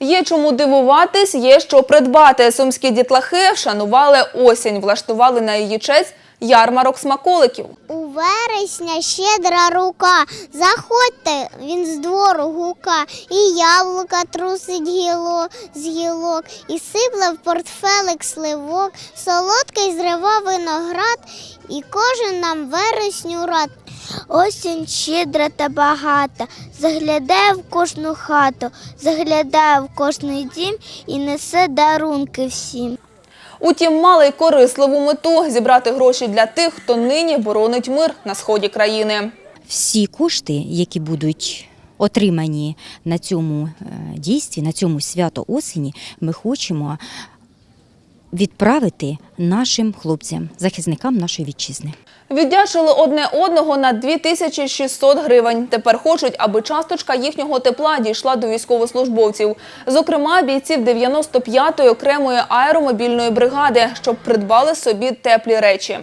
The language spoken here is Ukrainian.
Є чому дивуватись, є що придбати. Сумські дітлахи вшанували осінь, влаштували на її честь ярмарок смаколиків. У вересня щедра рука. Заходьте, він з двору гука, і яблука трусить гіло з гілок, і сипле в портфелик сливок, солодкий зрива виноград, і кожен нам вересню рад. Осінь щедра та багата, заглядає в кожну хату, заглядає в кожний дім і несе дарунки всім. Утім, мали й корисливу мету зібрати гроші для тих, хто нині боронить мир на сході країни. всі кошти, які будуть отримані на цьому е, дійстві, на цьому свято осені, ми хочемо відправити нашим хлопцям, захисникам нашої вітчизни. Віддячили одне одного на 2600 гривень. Тепер хочуть, аби часточка їхнього тепла дійшла до військовослужбовців. Зокрема, бійців 95-ї окремої аеромобільної бригади, щоб придбали собі теплі речі.